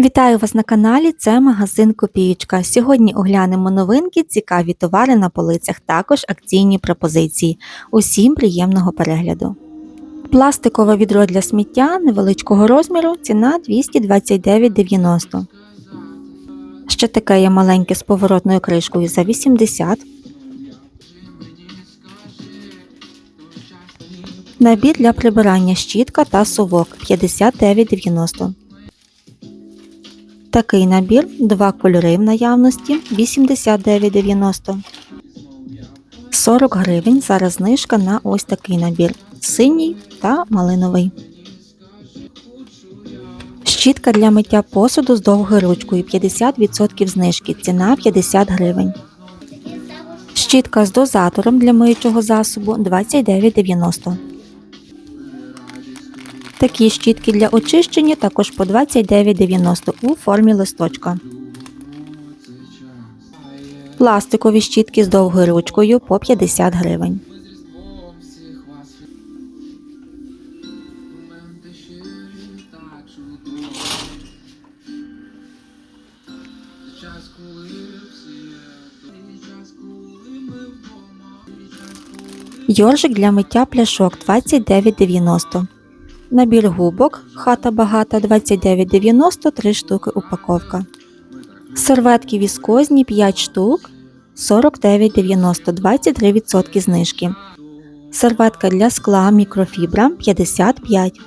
Вітаю вас на каналі. Це магазин Копієчка. Сьогодні оглянемо новинки, цікаві товари на полицях, також акційні пропозиції. Усім приємного перегляду. Пластикове відро для сміття невеличкого розміру, ціна 229,90. Ще таке є маленьке з поворотною кришкою за 80. Набір для прибирання щітка та совок 59,90. Такий набір, два кольори в наявності 89,90. 40 гривень. Зараз знижка на ось такий набір. Синій та малиновий. Щітка для миття посуду з довгою ручкою 50% знижки. Ціна 50 гривень. Щітка з дозатором для миючого засобу 29,90. Такі щітки для очищення також по 29,90 у формі листочка. Пластикові щітки з довгою ручкою по 50 гривень. Йоржик для миття пляшок 29,90. Набір губок хата багата 29,90 3 штуки упаковка. Серветки віскозні 5 штук 49,90 23% знижки. Серветка для скла мікрофібра 55.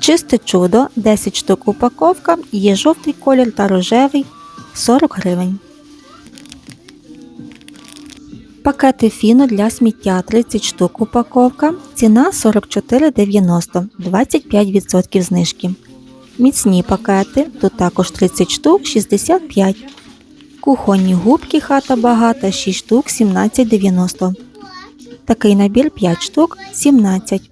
Чисте чудо 10 штук упаковка. Є жовтий колір та рожевий 40 гривень. Пакети фіну для сміття 30 штук упаковка. Ціна 44,90 25% знижки. Міцні пакети, тут також 30 штук 65. Кухонні губки хата багата 6 штук 17,90. Такий набір 5 штук 17.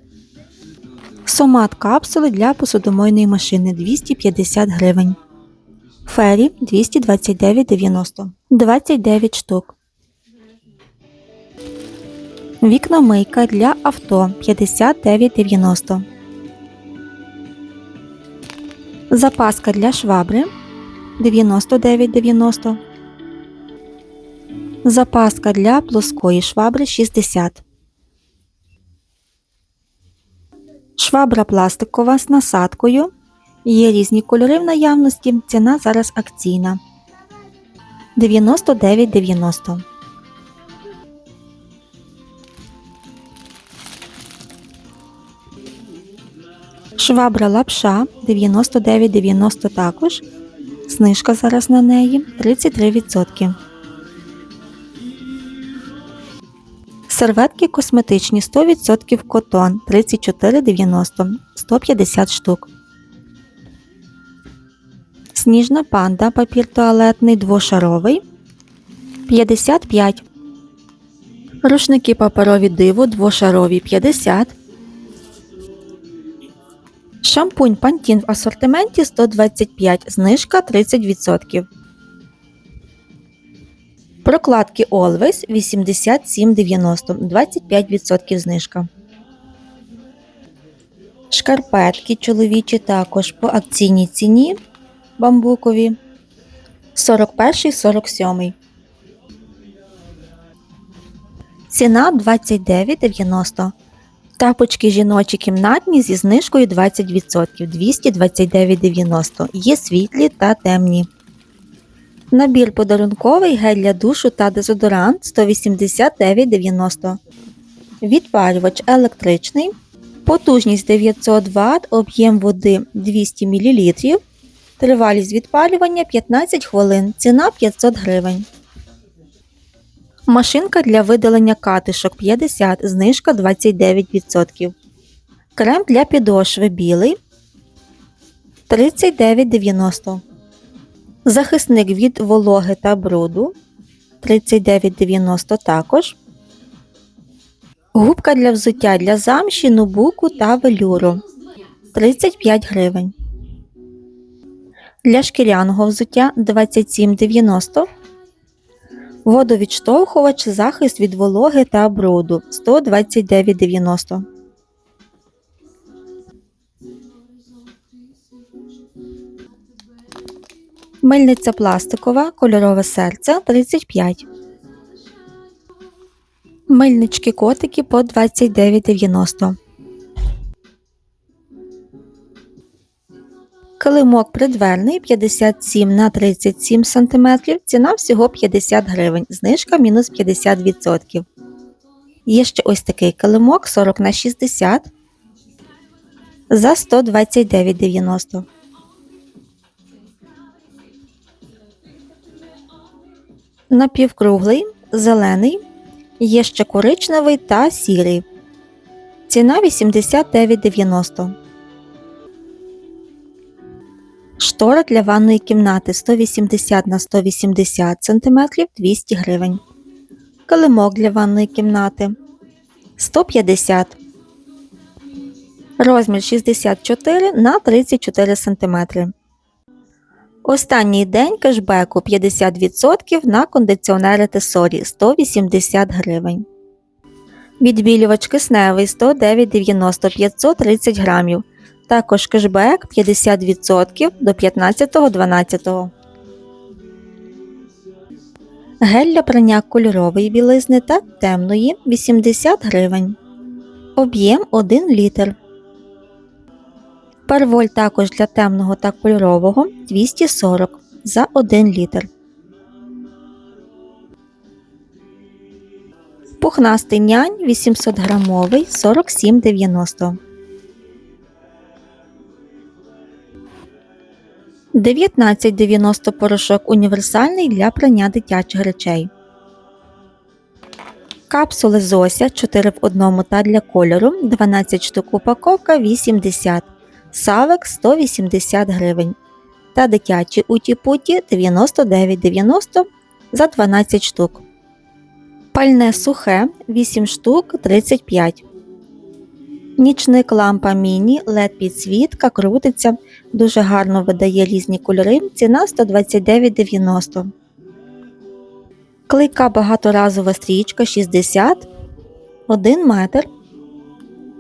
Сомат капсули для посудомойної машини 250 гривень. Фері 229,90 29 штук. Вікномийка для авто 59,90. Запаска для швабри 99,90. Запаска для плоскої швабри 60. Швабра пластикова з насадкою. Є різні кольори в наявності. Ціна зараз акційна 99,90. Швабра лапша 99,90 також. Знижка зараз на неї 33%. Серветки косметичні 100% котон 34,90 150 штук. Сніжна панда папір туалетний двошаровий 55. Рушники паперові диво двошарові 50. Шампунь Pantene в асортименті 125, знижка 30%. Прокладки Always 87,90, 25% знижка. Шкарпетки чоловічі також по акційній ціні бамбукові 41-47. Ціна 29,90. Тапочки жіночі кімнатні зі знижкою 20% 229,90. Є світлі та темні. Набір подарунковий гель для душу та дезодорант 189,90. Відпалювач електричний. Потужність 900 Вт, об'єм води 200 мл. Тривалість відпалювання 15 хвилин. Ціна 500 гривень. Машинка для видалення катишок 50, знижка 29%. Крем для підошви білий 39,90. Захисник від вологи та бруду 39,90 також. Губка для взуття для замші, нубуку та велюру 35 гривень. Для шкіряного взуття 27,90 Водовідштовхувач, захист від вологи та бруду 129,90. Мильниця пластикова, кольорове серце 35. Мильнички котики по 29,90. Килимок придверний 57 на 37 см, ціна всього 50 гривень, знижка мінус 50%. Є ще ось такий килимок 40 на 60 за 129,90. Напівкруглий, зелений, є ще коричневий та сірий. Ціна 89,90. Штора для ванної кімнати 180 на 180 см 200 гривень. Килимок для ванної кімнати 150 Розмір 64 на 34 см. Останній день кешбеку 50% на кондиціонери Тесорі 180 гривень. Відбілювач кисневий 109,90 530 грамів. Також кешбек 50% до 15.12. Гель для прання кольорової білизни та темної 80 гривень. Об'єм 1 літр. Перволь також для темного та кольорового 240 за 1 літр. Пухнастий нянь 800 грамовий 47,90. 19,90 порошок універсальний для прання дитячих речей. Капсули Зося 4 в 1 та для кольору 12 штук упаковка 80 Савек 180 гривень. Та дитячі уті-путі 99,90 за 12 штук. Пальне сухе 8 штук 35. Нічник лампа міні, LED підсвітка, крутиться, дуже гарно видає різні кольори. Ціна 129,90. Клейка багаторазова стрічка 60 1 метр.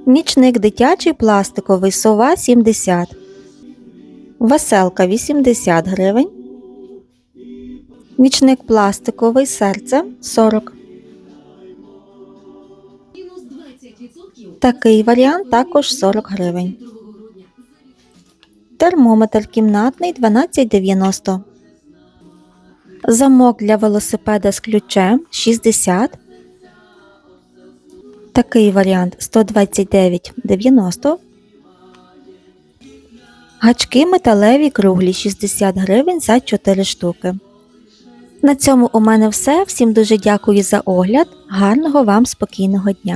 Нічник дитячий пластиковий сова 70. Веселка 80 гривень. Нічник пластиковий серце 40. Такий варіант також 40 гривень. Термометр кімнатний 12,90. Замок для велосипеда з ключем 60. Такий варіант 129,90. Гачки металеві круглі 60 гривень за 4 штуки. На цьому у мене все. Всім дуже дякую за огляд. Гарного вам спокійного дня!